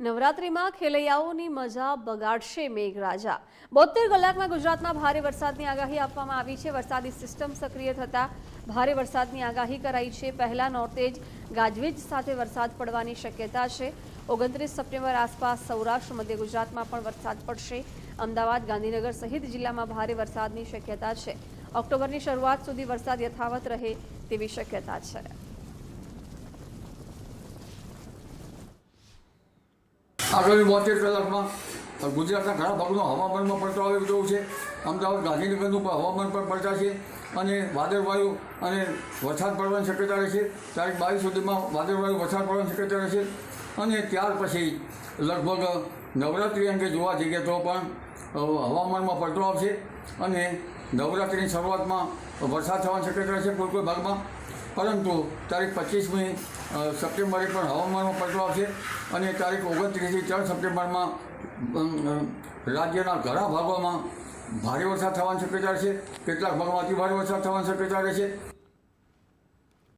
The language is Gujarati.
નવરાત્રિમાં ખેલૈયાઓની મજા બગાડશે મેઘરાજા. બોતેર કલાકમાં ગુજરાતમાં ભારે વરસાદની આગાહી આપવામાં આવી છે. વરસાદી સિસ્ટમ સક્રિય થતાં ભારે વરસાદની આગાહી કરાઈ છે. પહેલા નોર્તે જ ગાજવીજ સાથે વરસાદ પડવાની શક્યતા છે. ઓગણત્રીસ સપ્ટેમ્બર આસપાસ સૌરાષ્ટ્ર, મધ્ય ગુજરાતમાં પણ વરસાદ પડશે. અમદાવાદ, ગાંધીનગર સહિત જિલ્લામાં ભારે વરસાદની શક્યતા છે. ઓક્ટોબરની શરૂઆત સુધી વરસાદ યથાવત રહે તેવી શક્યતા છે. આગામી બોતેર કલાકમાં ગુજરાતના ઘણા ભાગનું હવામાનમાં પડતો આવી રહ્યો છે. અમદાવાદ, ગાંધીનગરનું પણ હવામાન પણ પડતા છે અને વાદળવાયુ અને વરસાદ પડવાની શક્યતા રહેશે. તારીખ બાવીસ સુધીમાં વાદળવાયુ વરસાદ પડવાની શક્યતા રહેશે. અને ત્યાર પછી લગભગ નવરાત્રિ અંગે જોવા જઈએ તો પણ હવામાનમાં પડતો આવશે અને નવરાત્રિની શરૂઆતમાં વરસાદ થવાની શક્યતા રહેશે કોઈ કોઈ ભાગમાં. પરંતુ તારીખ પચીસમી સપ્ટેમ્બરે પણ હવામાનમાં પલટો આવશે અને તારીખ ઓગણત્રીસથી ત્રણ સપ્ટેમ્બરમાં રાજ્યના ઘણા ભાગોમાં ભારે વરસાદ થવાની શક્યતા રહેશે. કેટલાક ભાગમાં અતિ ભારે વરસાદ થવાની શક્યતા રહેશે.